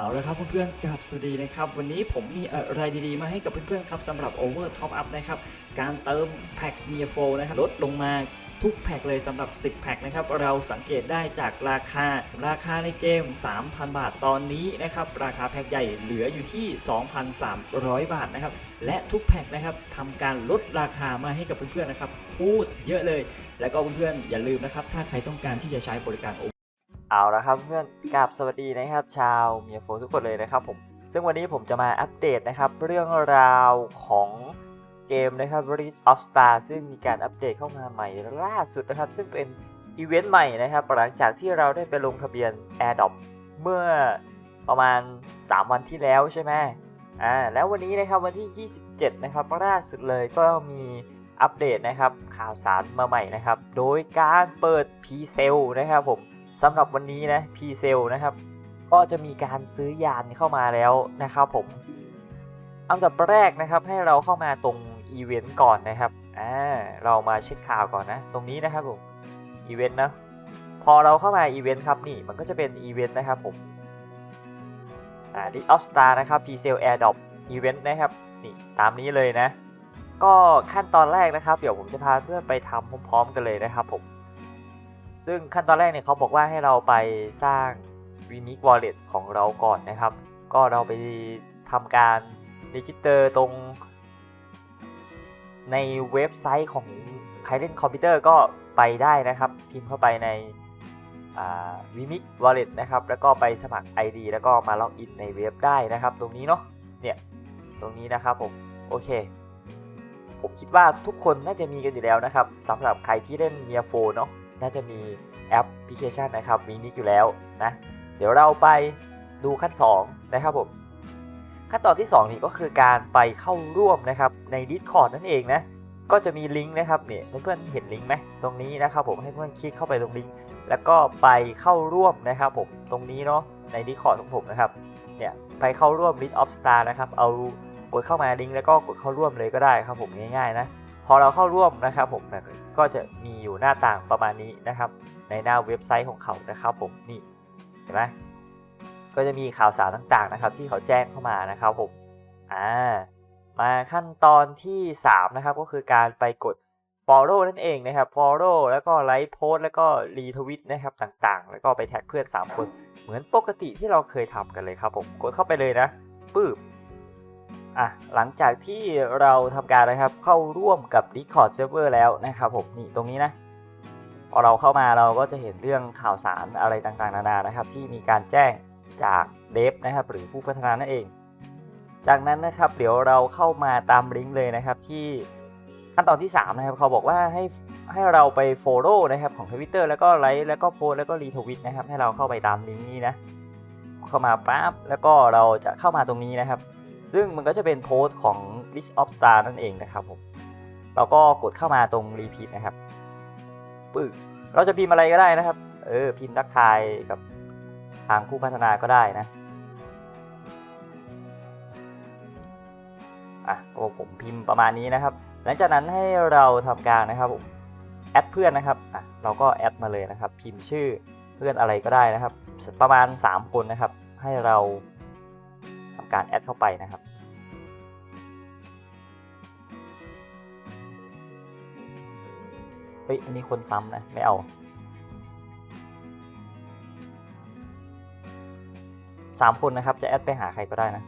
เอาละครับเพื่อนๆกับสวัสดีนะครับ วันนี้ผมมีอะไรดีๆ มาให้กับเพื่อนๆครับสำหรับ Over Top Up นะครับ การเติมแพ็คเมียโฟนะครับลดลงมาทุกแพ็คเลยสำหรับ 10 แพ็คนะครับ เราสังเกตได้จากราคา ราคาในเกม 3,000 บาทตอนนี้นะครับ ราคาแพ็คใหญ่เหลืออยู่ที่ 2,300 บาทนะครับ และทุกแพ็คนะครับทำการลดราคามาให้กับเพื่อนๆนะครับโคตรเยอะเลย แล้วก็เพื่อนๆอย่าลืมนะครับ ถ้าใครต้องการที่จะใช้บริการ เอาละครับเพื่อนกราบสวัสดีนะครับ ชาวเมียโฟทุกคนเลยนะครับผมซึ่งวันนี้ผมจะมาอัปเดตนะครับ เรื่องราวของเกมนะครับ r i s of Star ซึ่งมีการอัปเดตเข้ามาใหม่ล่าสุดนะครับ ซึ่งเป็นอีเวนต์ใหม่นะครับหลังจากที่เราได้ไปลงทะเบียน AirDrop เมื่อประมาณ 3 วันที่แล้วใช่ไหมอ่าแล้ววันนี้นะครับวันที่ 27 นะครับล่าสุดเลยก็มีอัปเดตนะครับข่าวสารมาใหม่นะครับ โดยการเปิด p c e l นะครับผม สำหรับวันนี้นะ p c e l นะครับ ก็จะมีการซื้อยานเข้ามาแล้วนะครับผมอันดับแรกนะครับให้เราเข้ามาตรงอีเวนต์ก่อนนะครับอ่าเรามาเช็คข่าวก่อนนะ ตรงนี้นะครับผมอีเวนต์นะพอเราเข้ามาอีเวนต์ครับนี่มันก็จะเป็นอีเวนต์นะครับผมอ่า League of Star นะครับ p c e l Airdrop Event นะครับนี่ตามนี้เลยนะ ก็ขั้นตอนแรกนะครับ เดี๋ยวผมจะพาเพื่อนไปทำพร้อมๆกันเลยนะครับผม ซึ่งขั้นตอนแรกเนี่ยเขาบอกว่าให้เราไปสร้าง Unique Wallet ของเราก่อนนะครับ ก็เราไปทำการดิจิเตอร์ตรงในเว็บไซต์ของใครเล่นคอมพิวเตอร์ก็ไปได้นะครับ พิมพ์เข้าไปในวิมิก Wallet นะครับ แล้วก็ไปสมัคร ID แล้วก็มาล็อกอินในเว็บได้นะครับ ตรงนี้เนาะเนี่ยตรงนี้นะครับผมโอเค ผมคิดว่าทุกคนน่าจะมีกันอยู่แล้วนะครับสำหรับใครที่เล่นเมียโฟเนาะ น่าจะมีแอปพลิเคชันนะครับมีนิกอยู่แล้วนะเดี๋ยวเราไปดูขั้น 2 นะครับผมขั้นตอนที่ 2 นี่ก็คือการไปเข้าร่วมนะครับใน Discord นั่นเองนะก็จะมีลิงก์นะครับเนี่ยเพื่อนๆเห็นลิงก์ไหมตรงนี้นะครับผมให้เพื่อนคลิกเข้าไปตรงลิงก์แล้วก็ไปเข้าร่วมนะครับผมตรงนี้เนาะใน Discord ของผมนะครับเนี่ยไปเข้าร่วม List of Star นะครับเอากดเข้ามาลิงก์แล้วก็กดเข้าร่วมเลยก็ได้ครับผมง่ายๆนะ พอเราเข้าร่วมนะครับผมก็จะมีอยู่หน้าต่างประมาณนี้นะครับ ในหน้าเว็บไซต์ของเขานะครับผมนี่เห็นไหมก็จะมีข่าวสารต่างๆนะครับ ที่เขาแจ้งเข้ามานะครับผมอ่ามาขั้นตอนที่3นะครับก็คือการไปกด follow นั่นเองนะครับ follow แล้วก็ไลค์โพสแล้วก็รีทวิตนะครับต่างๆ แล้วก็ไปแท็กเพื่อน 3 คน เหมือนปกติที่เราเคยทำกันเลยครับผม กดเข้าไปเลยนะปื๊บ อะหลังจากที่เราทำการนะครับเข้าร่วมกับ Discord Server แล้วนะครับผมนี่ตรงนี้นะพอเราเข้ามาเราก็จะเห็นเรื่องข่าวสารอะไรต่างๆ นานานะครับ ที่มีการแจ้งจากเดฟนะครับ หรือผู้พัฒนานั่นเอง จากนั้นนะครับเดี๋ยวเราเข้ามาตามลิงก์เลยนะครับที่ขั้นตอนที่ 3 นะครับ เขาบอกว่าให้ให้เราไป follow นะครับของ Twitter แล้วก็ไลค์แล้วก็โพสแล้วก็รีทวิตนะครับ ให้เราเข้าไปตามลิงก์นี้นะ เข้ามาปั๊บแล้วก็เราจะเข้ามาตรงนี้นะครับ ซึ่งมันก็จะเป็นโพสต์ของ List of Star นั่นเองนะครับผมเราก็กดเข้ามาตรง Repeat นะครับปึ๊กเราจะพิมพ์อะไรก็ได้นะครับ เออ พิมพ์ทักทายกับทางผู้พัฒนาก็ได้นะอะโอ้ผมพิมพ์ประมาณนี้นะครับ หลังจากนั้นให้เราทำการนะครับผมแอดเพื่อนนะครับอะเราก็แอดมาเลยนะครับ พิมพ์ชื่อเพื่อนอะไรก็ได้นะครับ ประมาณ 3 คนนะครับ ให้เรา การแอดเข้าไปนะครับเฮ้ยอันนี้คนซ้ำนะ ไม่เอาสามคนนะครับ จะแอดไปหาใครก็ได้นะ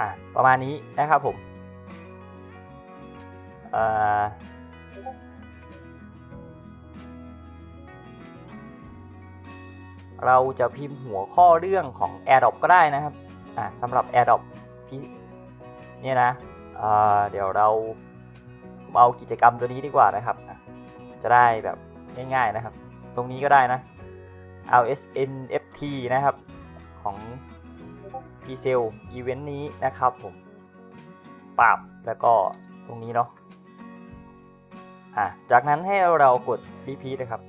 อะ ประมาณนี้นะครับผม เอ่อ เราจะพิมพ์หัวข้อเรื่องของ AirDrop ก็ได้นะครับอ่าสำหรับ AirDrop เนี่ยนะเเดี๋ยวเราเอากิจกรรมตัวนี้ดีกว่านะครับ จะได้แบบง่ายๆนะครับ ตรงนี้ก็ได้นะ LSNFT นะครับ ของ p c e l Event นี้นะครับผมปรับแล้วก็ตรงนี้เนาะอะจากนั้นให้เรากด repeat นะครับ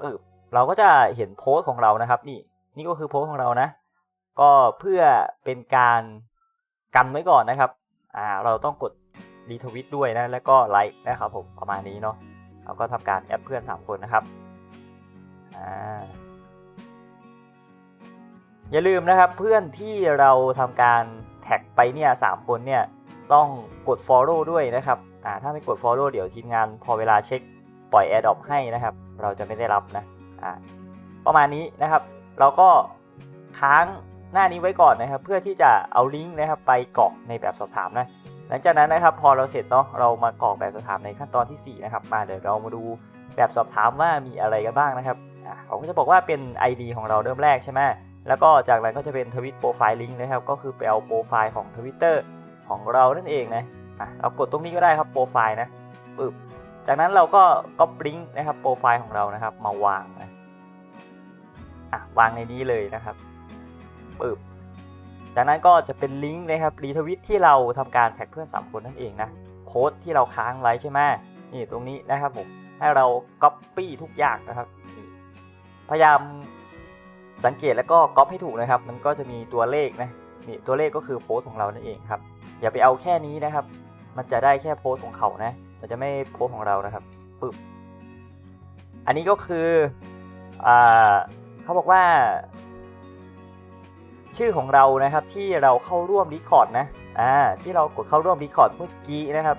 เออ เราก็จะเห็นโพสต์ของเรานะครับ นี่นี่ก็คือโพสต์ของเรานะ ก็เพื่อเป็นการกันไว้ก่อนนะครับอ่าเราต้องกดรีทวิตด้วยนะแล้วก็ไลค์นะครับผมประมาณนี้เนาะเราก็ทำการแอดเพื่อน 3 คนนะครับอ่าอย่าลืมนะครับเพื่อนที่เราทำการแท็กไปเนี่ยสามคนเนี่ยต้องกด Follow ด้วยนะครับอ่าถ้าไม่กด Follow เดี๋ยวทีมงานพอเวลาเช็คปล่อย AirDrop ให้นะครับ เราจะไม่ได้รับนะ ประมาณนี้นะครับ เราก็ค้างหน้านี้ไว้ก่อนนะครับ เพื่อที่จะเอาลิงก์นะครับไปกรอกในแบบสอบถามนะหลังจากนั้นนะครับพอเราเสร็จเนาะเรามากรอกแบบสอบถามในขั้นตอนที่ 4 นะครับมาเดี๋ยวเรามาดูแบบสอบถามว่ามีอะไรกันบ้างนะครับเขาก็จะบอกว่าเป็น ID ของเราเริ่มแรกใช่ไหมแล้วก็จากนั้นก็จะเป็นทวิตโปรไฟล์ลิงก์นะครับ ก็คือไปเอาโปรไฟล์ของ Twitter ของเรานั่นเองนะอะเรากดตรงนี้ก็ได้ครับโปรไฟล์นะปึ๊บจากนั้นเราก็ก๊อปลิงก์นะครับโปรไฟล์ของเรานะครับมาวางนะ วางในนี้เลยนะครับปึ๊บจากนั้นก็จะเป็นลิงก์นะครับรีทวิตที่เราทำการแท็กเพื่อน 3 คนนั่นเองนะโพสต์ที่เราค้างไว้ใช่ไหมนี่ตรงนี้นะครับผมให้เรา Copy ทุกอย่างนะครับนี่พยายามสังเกตแล้วก็ก๊อปให้ถูกนะครับ มันก็จะมีตัวเลขนะนี่ตัวเลขก็คือโพสต์ของเรานั่นเองครับ อย่าไปเอาแค่นี้นะครับ มันจะได้แค่โพสต์ของเขานะ มันจะไม่โพสต์ของเรานะครับปึ๊บอันนี้ก็คืออ่า เขาบอกว่า ชื่อของเรานะครับที่เราเข้าร่วม Discord นะอ่าที่เรากดเข้าร่วม Discord เมื่อกี้นะครับ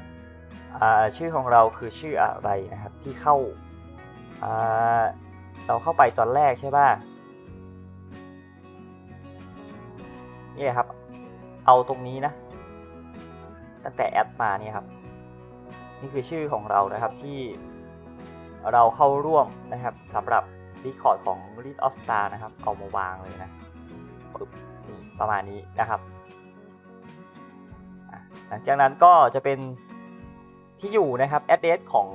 อ่าชื่อของเราคือชื่ออะไรนะครับ ที่เข้าอ่าเราเข้าไปตอนแรกใช่ป่ะนี่ครับ เอาตรงนี้นะ ตั้งแต่แอดมาเนี่ยครับ นี่คือชื่อของเรานะครับที่เราเข้าร่วมนะครับสำหรับ Discord ของ Lead of Star นะครับ เอามาวางเลยนะปึ๊บนี่ประมาณนี้นะครับ หลังจากนั้นก็จะเป็นที่อยู่นะครับ address ของ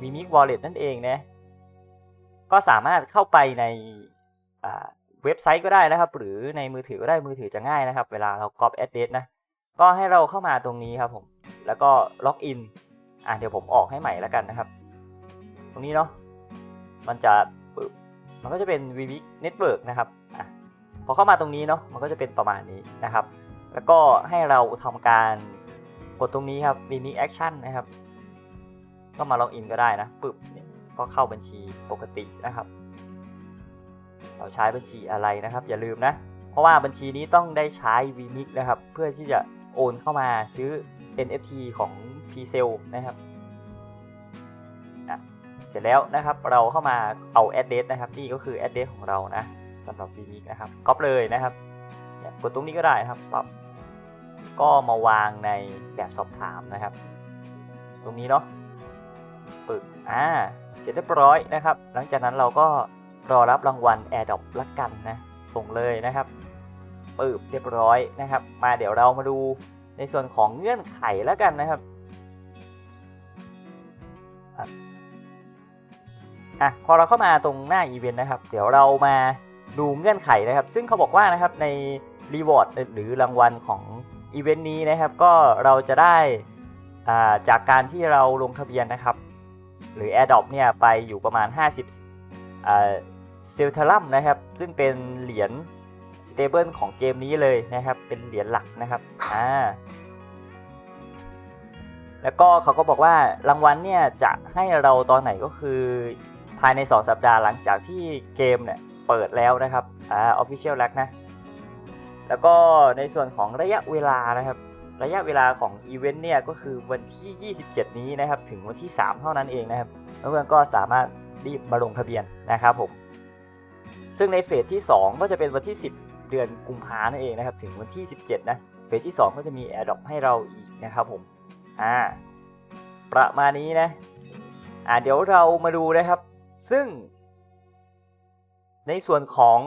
Mimic Wallet นั่นเองนะก็สามารถเข้าไปในเว็บไซต์ก็ได้นะครับ หรือในมือถือก็ได้มือถือจะง่ายนะครับ เวลาเรา copy address นะ ก็ให้เราเข้ามาตรงนี้ครับผม แล้วก็ล็อกอิน อะเดี๋ยวผมออกให้ใหม่แล้วกันนะครับ ตรงนี้เนาะ มันจะ ปึ๊บมันก็จะเป็น v v Network นะครับอะพอเข้ามาตรงนี้เนาะมันก็จะเป็นประมาณนี้นะครับ แล้วก็ให้เราทำการกดตรงนี้ครับ v v Action นะครับ ก็มาล็อกอินก็ได้นะปึ๊บก็เข้าบัญชีปกตินะครับ เราใช้บัญชีอะไรนะครับ อย่าลืมนะ เพราะว่าบัญชีนี้ต้องได้ใช้ Vmix นะครับ เพื่อที่จะโอนเข้ามาซื้อ NFT ของ p c e l นะครับ เสร็จแล้วนะครับเราเข้ามาเอา address นะครับนี่ก็คือ address ของเรานะสำหรับ Vmix นะครับก๊อปเลยนะครับกดตรงนี้ก็ได้นะครับปั๊บก็มาวางในแบบสอบถามนะครับ ตรงนี้เนาะปึกอ่าเสร็จเรียบร้อยนะครับ หลังจากนั้นเราก็รอรับรางวัล AirDrop ละกันนะส่งเลยนะครับปืบเรียบร้อยนะครับ มาเดี๋ยวเรามาดูในส่วนของเงื่อนไขแล้วกันนะครับ อะพอเราเข้ามาตรงหน้าอีเวนต์นะครับ เดี๋ยวเรามาดูเงื่อนไขนะครับ ซึ่งเขาบอกว่านะครับในรีวอร์ดหรือรางวัลของอีเวนต์นี้นะครับ ก็เราจะได้อ่าจากการที่เราลงทะเบียนนะครับ หรือ AirDrop เนี่ยไปอยู่ประมาณ 50เซลเทลัมนะครับ ซึ่งเป็นเหรียญสเตเบิลของเกมนี้เลยนะครับ เป็นเหรียญหลักนะครับอ่าแล้วก็เขาก็บอกว่ารางวัลเนี่ยจะให้เราตอนไหนก็คือ ภายใน 2 สัปดาห์หลังจากที่เกมเนี่ยเปิดแล้วนะครับอ่า Official แล้วนะ แล้วก็ในส่วนของระยะเวลานะครับ ระยะเวลาของอีเวนต์เนี่ยก็คือวันที่ 27 นี้นะครับ ถึงวันที่ 3 เท่านั้นเองนะครับเพื่อนๆก็สามารถรีบมาลงทะเบียนนะครับผม ซึ่งในเฟสที่ 2 ก็จะเป็นวันที่ 10 เดือนกุมภานั่นเองนะครับ ถึงวันที่ 17 นะ เฟสที่ 2 ก็จะมี AirDrop ให้เราอีกนะครับผม อ่า ประมาณนี้นะ อ่า เดี๋ยวเรามาดูนะครับ ซึ่ง ในส่วนของ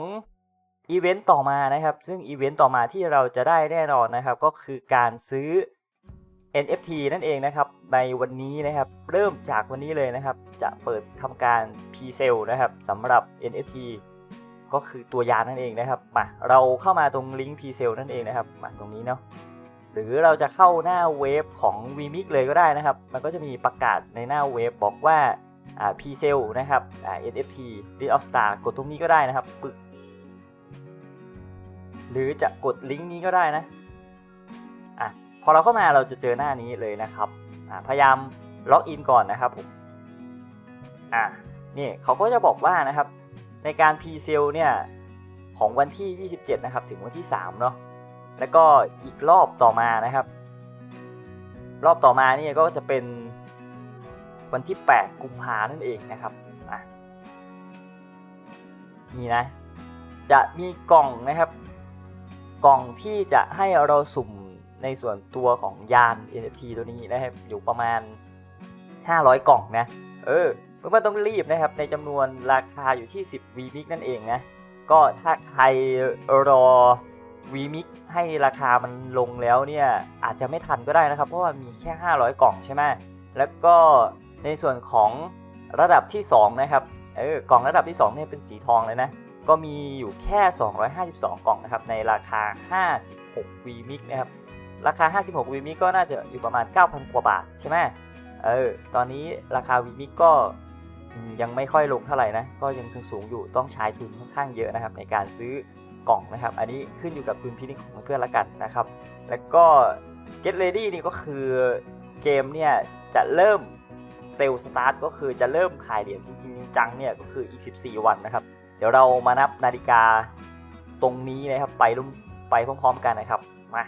อีเวนต์ต่อมานะครับ ซึ่งอีเวนต์ต่อมาที่เราจะได้แน่นอนนะครับ ก็คือการซื้อ NFT นั่นเองนะครับ ในวันนี้นะครับ เริ่มจากวันนี้เลยนะครับ จะเปิดทำการ P-Sale นะครับสำหรับ NFT ก็คือตัวยานั่นเองนะครับ มา เราเข้ามาตรงลิงก์ P-Sale นั่นเองนะครับ มาตรงนี้เนาะ หรือเราจะเข้าหน้าเว็บของ Vmix เลยก็ได้นะครับ มันก็จะมีประกาศในหน้าเว็บบอกว่า P-Sale นะครับ NFT Lead of Star กดตรงนี้ก็ได้นะครับปึกหรือจะกดลิงก์นี้ก็ได้นะอะพอเราเข้ามาเราจะเจอหน้านี้เลยนะครับพยายามล็อกอินก่อนนะครับผมอ่านี่เขาก็จะบอกว่านะครับในการ p s a l เนี่ยของวันที่ 27 นะครับ ถึงวันที่ 3 เนาะแล้วก็อีกรอบต่อมานะครับ รอบต่อมานี่ก็จะเป็น วันที่ 8 กุมภานั่นเองนะครับอะนี่นะ จะมีกล่องนะครับ กล่องที่จะให้เราสุ่มในส่วนตัวของยาน NFT ตัวนี้นะครับ อยู่ประมาณ 500 กล่องนะ เออเพื่อนๆต้องรีบนะครับ ในจำนวนราคาอยู่ที่ 10 v m i x นั่นเองนะ ก็ถ้าใครรอ v m i x ให้ราคามันลงแล้วเนี่ย อาจจะไม่ทันก็ได้นะครับ เพราะว่ามีแค่ 500 กล่องใช่ไหมแล้วก็ ในส่วนของระดับที่2นะครับเออกล่องระดับที่2เนี่ยเป็นสีทองเลยนะก็มีอยู่แค่ 252 กล่องนะครับในราคา 56 v m i x นะครับราคา 56 v m i x ก็น่าจะอยู่ประมาณ 9,000 กว่าบาทใช่ไหมเออตอนนี้ราคา v m i x ก็ยังไม่ค่อยลงเท่าไหร่นะก็ยังสูงๆอยู่ต้องใช้ทุนค่อนข้างเยอะนะครับในการซื้อกล่องนะครับ อันนี้ขึ้นอยู่กับดุลพินิจของเพื่อนละกันนะครับ แล้วก็ Get Ready นี่ก็คือเกมเนี่ยจะเริ่ม เซลล์สตาร์ทก็คือจะเริ่มขายเหรียญจริงๆจังเนี่ยก็คืออีก 14 วันนะครับ เดี๋ยวเรามานับนาฬิกาตรงนี้นะครับไปรุ่มไปพร้อมๆกันนะครับมา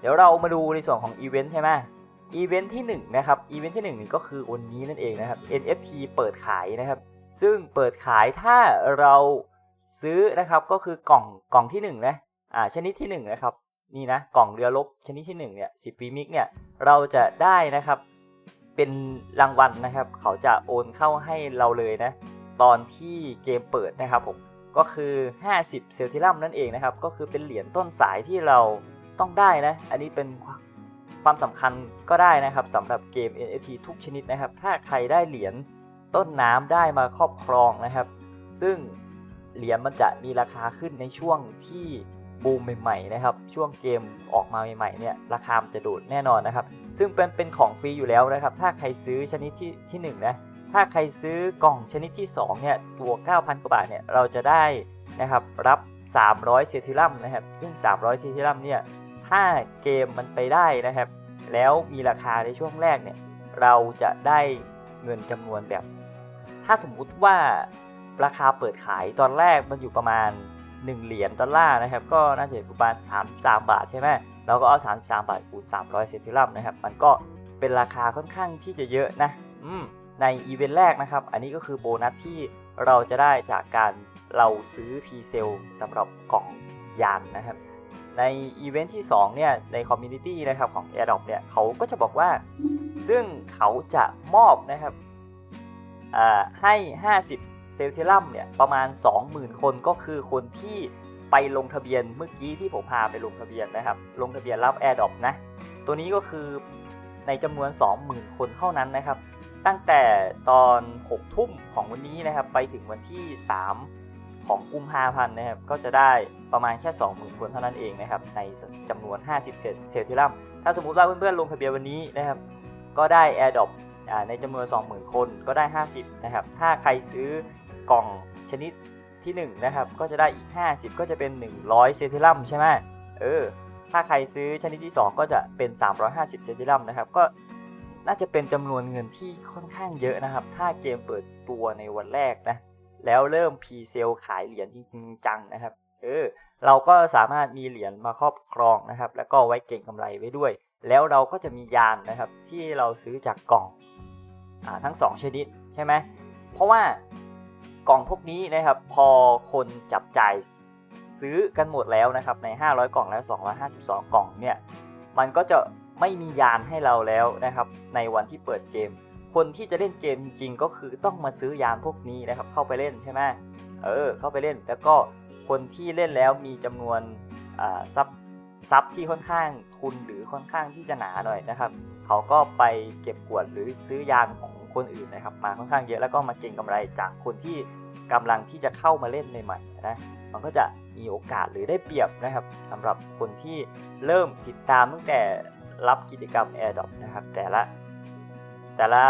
เดี๋ยวเรามาดูในส่วนของอีเวนต์ใช่ไหมอีเวนต์ที่ 1 นะครับอีเวนต์ที่ 1 นี่ก็คือวันนี้นั่นเองนะครับ NFT เปิดขายนะครับ ซึ่งเปิดขายถ้าเราซื้อนะครับก็คือกล่องกล่องที่ 1 นะอ่าชนิดที่ 1 นะครับ นี่นะกล่องเรือรบชนิดที่ 1 เนี่ยสิบฟีมิกเนี่ย เราจะได้นะครับ เป็นรางวัลนะครับ เขาจะโอนเข้าให้เราเลยนะ ตอนที่เกมเปิดนะครับผมก็คือ 50 เซลติลัมนั่นเองนะครับ ก็คือเป็นเหรียญต้นสายที่เราต้องได้นะ อันนี้เป็นความความสำคัญก็ได้นะครับสำหรับเกม NFT ทุกชนิดนะครับ ถ้าใครได้เหรียญต้นน้ำได้มาครอบครองนะครับ ซึ่งเหรียญมันจะมีราคาขึ้นในช่วงที่ บูมใหม่ๆนะครับช่วงเกมออกมาใหม่ๆเนี่ยราคามจะโดดแน่นอนนะครับซึ่งเป็นเป็นของฟรีอยู่แล้วนะครับถ้าใครซื้อชนิดที่ที่หนึ่งนะ ถ้าใครซื้อกล่องชนิดที่2เนี่ยตัว 9,000 กว่าบาทเนี่ยเราจะได้นะครับรับ 300 เซทิลัมนะครับซึ่ง 300 เซทิลัมเนี่ยถ้าเกมมันไปได้นะครับ แล้วมีราคาในช่วงแรกเนี่ยเราจะได้เงินจำนวนแบบ ถ้าสมมุติว่าราคาเปิดขายตอนแรกมันอยู่ประมาณ 1 เหรียญดอลลาร์นะครับ ก็น่าจะประมาณ33 บาทใช่ไหมเราก็เอา 33 บาทคูณ 300 เซทิลัมนะครับ มันก็เป็นราคาค่อนข้างที่จะเยอะนะอืมในอีเวนต์แรกนะครับ อันนี้ก็คือโบนัสที่เราจะได้จากการเราซื้อ p s e l สำหรับกล่องยานนะครับ ในอีเวนต์ที่ 2 เนี่ย ในคอมมูนิตี้นะครับของ a i r d r o p เนี่ยเขาก็จะบอกว่า ซึ่งเขาจะมอบนะครับ ให้ 50 เซลเทลัมเนี่ยประมาณ 20,000 คนก็คือคนที่ไปลงทะเบียนเมื่อกี้ที่ผมพาไปลงทะเบียนนะครับ ลงทะเบียนรับ a i r d r o p นะ ตัวนี้ก็คือในจำนวน 20,000 คนเท่านั้นนะครับ ตั้งแต่ตอน 6 ทุ่มของวันนี้นะครับ ไปถึงวันที่ 3 ของกุมภาพันธ์นะครับ ก็จะได้ประมาณแค่ 20,000 คนเท่านั้นเองนะครับ ในจำนวน 50 เซลเทลัมถ้าสมมุติว่าเพื่อนๆลงทะเบียนวันนี้นะครับ ก็ได้ AirDrop อ่า ในจำนวน 20,000 คนก็ได้ 50 นะครับ ถ้าใครซื้อกล่องชนิดที่ 1 นะครับ ก็จะได้อีก 50 ก็จะเป็น 100 เซลทิลัมใช่ไหมเออ ถ้าใครซื้อชนิดที่ 2 ก็จะเป็น 350 เซลทิลัมนะครับ ก็น่าจะเป็นจำนวนเงินที่ค่อนข้างเยอะนะครับ ถ้าเกมเปิดตัวในวันแรกนะ แล้วเริ่มพรีเซลขายเหรียญจริงๆ จังนะครับ เออ เราก็สามารถมีเหรียญมาครอบครองนะครับ แล้วก็ไว้เก่งกำไรไว้ด้วย แล้วเราก็จะมียานนะครับที่เราซื้อจากกล่อง ทั้ง 2 ชนิดใช่ไหมเพราะว่ากล่องพวกนี้นะครับพอคนจับจ่ายซื้อกันหมดแล้วนะครับใน 500 กล่องแล้ว 252 กล่องเนี่ยมันก็จะไม่มียานให้เราแล้วนะครับในวันที่เปิดเกม คนที่จะเล่นเกมจริงๆ ก็คือต้องมาซื้อยานพวกนี้นะครับเข้าไปเล่นใช่ไหมเออเข้าไปเล่น แล้วก็คนที่เล่นแล้วมีจำนวนซับซับที่ค่อนข้างทุนหรือค่อนข้างที่จะหนาหน่อยนะครับ เขาก็ไปเก็บกวดหรือซื้อยานของ คนอื่นนะครับมาค่อนข้างเยอะแล้วก็มาเก็งกำไรจากคนที่กำลังที่จะเข้ามาเล่นใหม่ๆนะมันก็จะมีโอกาสหรือได้เปรียบนะครับสำหรับคนที่เริ่มติดตามตั้งแต่รับกิจกรรม AirDrop นะครับแต่ละแต่ละ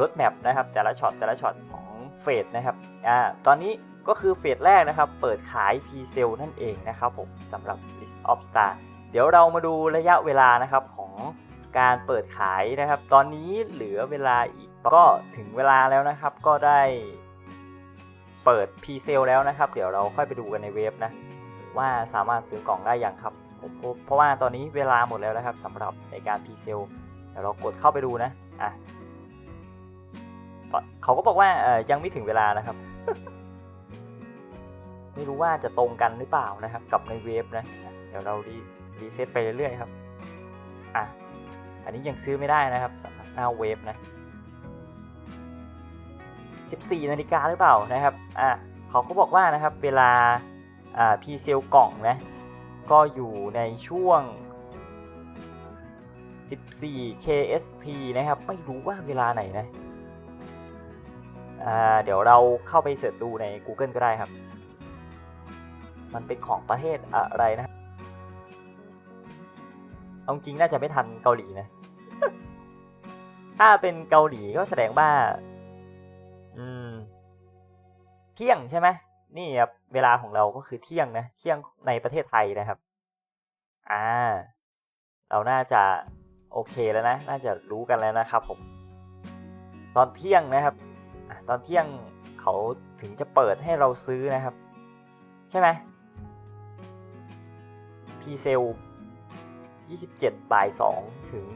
รถแมพนะครับแต่ละช็อตแต่ละช็อตของเฟสนะครับอ่าตอนนี้ก็คือเฟสแรกนะครับ เปิดขาย p s e l นั่นเองนะครับผมสำหรับ List of Star เดี๋ยวเรามาดูระยะเวลานะครับของ การเปิดขายนะครับ ตอนนี้เหลือเวลาอีกก็ถึงเวลาแล้วนะครับ ก็ได้เปิดพรีเซลแล้วนะครับ เดี๋ยวเราค่อยไปดูกันในเว็บนะ ว่าสามารถซื้อกล่องได้ยังครับผมเพราะว่าตอนนี้เวลาหมดแล้วนะครับสำหรับในการพรีเซลเดี๋ยวเรากดเข้าไปดูนะอะเขาก็บอกว่ายังไม่ถึงเวลานะครับ ไม่รู้ว่าจะตรงกันหรือเปล่านะครับ กับในเว็บนะ เดี๋ยวเรารีรีเซ็ตไปเรื่อยๆครับ อะ อันนี้ยังซื้อไม่ได้นะครับสำหรับหน้าเว็บนะ 14 นาฬิกาหรือเปล่านะครับอะเขาก็บอกว่านะครับเวลาอ่าพีเซลกล่องนะก็อยู่ในช่วง 14 KST นะครับ ไม่รู้ว่าเวลาไหนนะอ่าเดี๋ยวเราเข้าไปเสิร์ชดูใน Google ก็ได้ครับ มันเป็นของประเทศอะไรนะ เอาจริงน่าจะไม่ทันเกาหลีนะ ถ้าเป็นเกาหลีก็แสดงว่า อืม เที่ยงใช่ไหมนี่ครับเวลาของเราก็คือเที่ยงนะเที่ยงในประเทศไทยนะครับ อ่า เราน่าจะโอเคแล้วนะ น่าจะรู้กันแล้วนะครับผม ตอนเที่ยงนะครับอตอนเที่ยงเขาถึงจะเปิดให้เราซื้อนะครับ ใช่ไหมพีเซล 27บ่าย2ถึง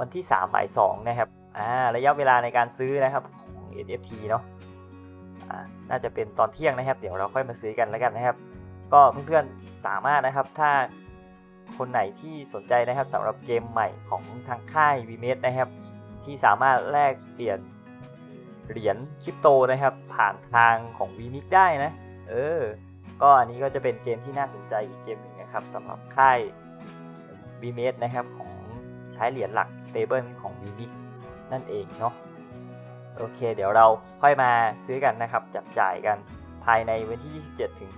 วันที่3บ่าย2นะครับอ่าระยะเวลาในการซื้อนะครับของ NFT เนาะอ่าน่าจะเป็นตอนเที่ยงนะครับ เดี๋ยวเราค่อยมาซื้อกันแล้วกันนะครับ ก็เพื่อนๆสามารถนะครับถ้าคนไหนที่สนใจนะครับสำหรับเกมใหม่ของทางค่าย v m a d นะครับ ที่สามารถแลกเปลี่ยนเหรียญคริปโตนะครับ ผ่านทางของ v m i x ได้นะ เออ ก็อันนี้ก็จะเป็นเกมที่น่าสนใจอีกเกมหนึ่งนะครับสำหรับค่าย v m a d นะครับของ ใช้เหรียญหลัก stable ของ v m i x นั่นเองเนาะโอเค เดี๋ยวเราค่อยมาซื้อกันนะครับ จับจ่ายกันภายในวันที่ 27 ถึง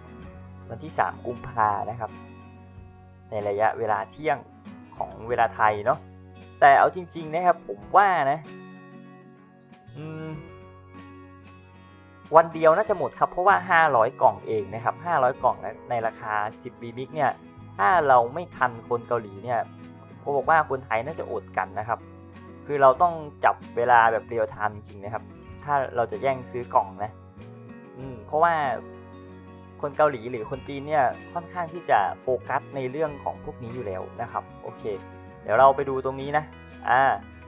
3 วันที่ 3 กุมภานะครับ ในระยะเวลาเที่ยงของเวลาไทยเนาะแต่เอาจริง ๆ นะครับผมว่านะวันเดียวน่าจะหมดครับ เพราะว่า 500 กล่องเองนะครับ 500 กล่องในราคา 10บีมิกเนี่ย ถ้าเราไม่ทันคนเกาหลีเนี่ย ผมบอกว่าคนไทยน่าจะอดกันนะครับ คือเราต้องจับเวลาแบบเรียลไทม์จริงๆนะครับ ถ้าเราจะแย่งซื้อกล่องนะ อืมเพราะว่าคนเกาหลีหรือคนจีนเนี่ยค่อนข้างที่จะโฟกัสในเรื่องของพวกนี้อยู่แล้วนะครับ โอเค เดี๋ยวเราไปดูตรงนี้นะ อ่า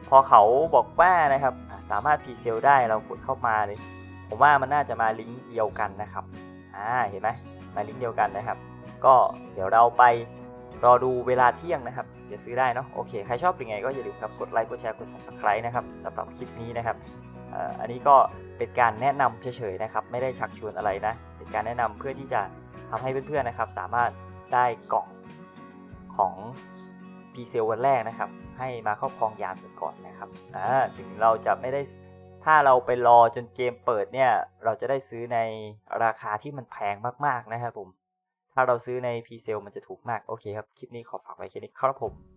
พอเขาบอกว่านะครับสามารถพรีเซลได้เรากดเข้ามาเลยผมว่ามันน่าจะมาลิงก์เดียวกันนะครับ อ่า เห็นไหมมาลิงก์เดียวกันนะครับ ก็เดี๋ยวเราไป รอดูเวลาเที่ยงนะครับจะซื้อได้เนาะโอเคใครชอบเป็นไงก็อย่าลืมครับกดไลค์กดแชร์กด subscribe นะครับสำหรับคลิปนี้นะครับอันนี้ก็เป็นการแนะนำเฉยๆนะครับไม่ได้ชักชวนอะไรนะเป็นการแนะนำเพื่อที่จะทำให้เพื่อนๆนะครับสามารถได้กล่องของ p ีเซลวันแรกนะครับให้มาครอบครองยามกันก่อนนะครับถึงเราจะไม่ได้ถ้าเราไปรอจนเกมเปิดเนี่ยเราจะได้ซื้อในราคาที่มันแพงมากๆนะครับผม ถ้าเราซื้อใน p ีเซลมันจะถูกมาก โอเคครับ คลิปนี้ขอฝากไว้แค่นี้ครับผม